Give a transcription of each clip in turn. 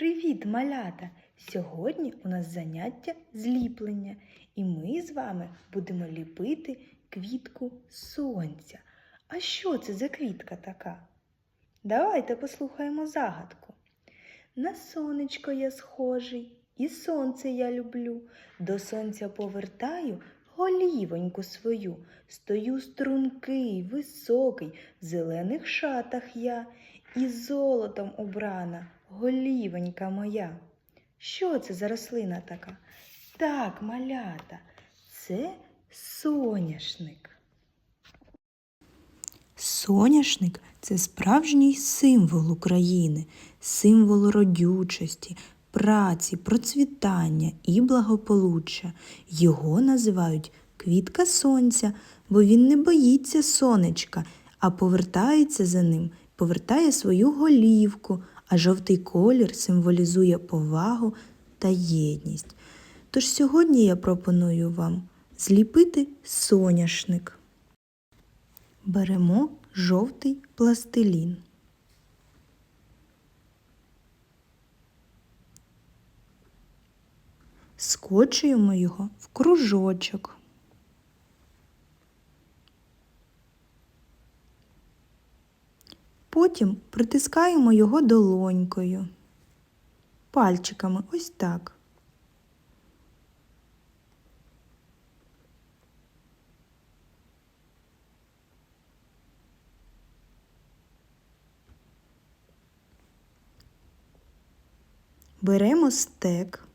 Привіт, малята! Сьогодні у нас заняття зліплення, і ми з вами будемо ліпити квітку сонця. А що це за квітка така? Давайте послухаємо загадку. На сонечко я схожий, і сонце я люблю. До сонця повертаю голівоньку свою. Стою стрункий, високий, в зелених шатах я, і золотом убрана голівонька моя. Що це за рослина така? Так, малята, це соняшник. Соняшник це справжній символ України, символ родючості, праці, процвітання і благополуччя. Його називають квітка сонця, бо він не боїться сонечка, а повертається за ним, повертає свою голівку, а жовтий колір символізує повагу та єдність. Тож сьогодні я пропоную вам зліпити соняшник. Беремо жовтий пластилін. Скочуємо його в кружочок. Потім притискаємо його долонькою, пальчиками ось так. Беремо стек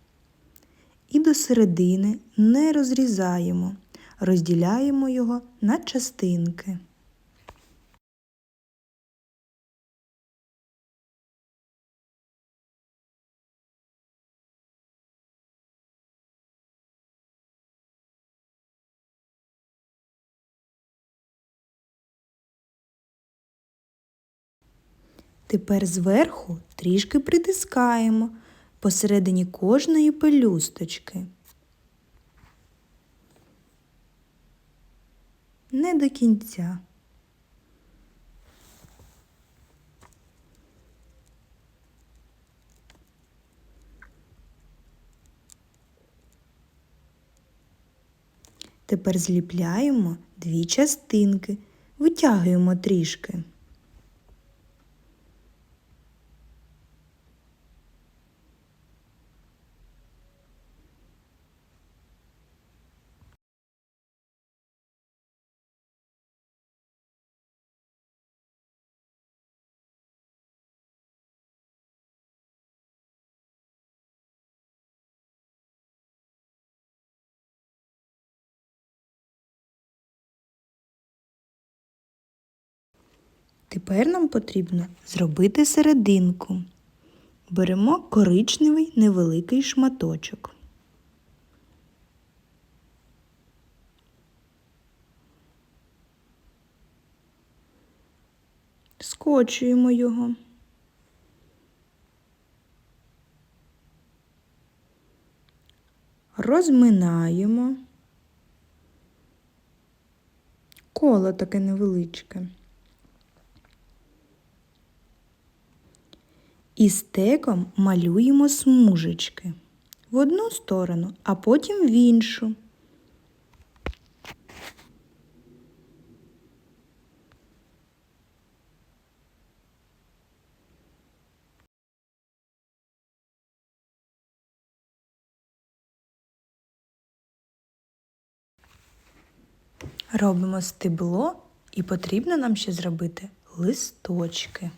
і до середини не розрізаємо, розділяємо його на частинки. Тепер зверху трішки притискаємо посередині кожної пелюсточки. Не до кінця. Тепер зліпляємо дві частинки, витягуємо трішки. Тепер нам потрібно зробити серединку. Беремо коричневий невеликий шматочок. Скочуємо його. Розминаємо. Коло таке невеличке. І стеком малюємо смужечки в одну сторону, а потім в іншу. Робимо стебло і потрібно нам ще зробити листочки.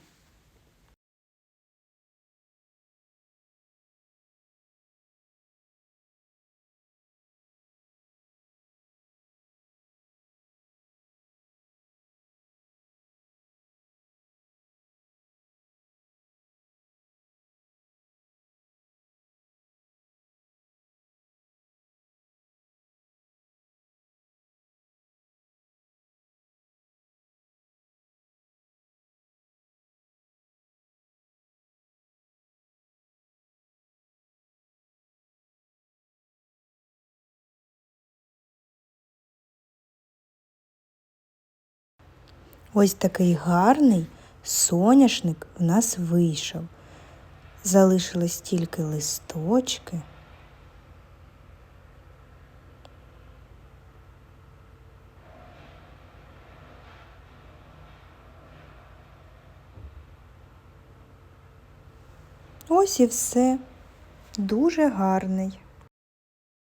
Ось такий гарний соняшник в нас вийшов. Залишились тільки листочки. Ось і все. Дуже гарний.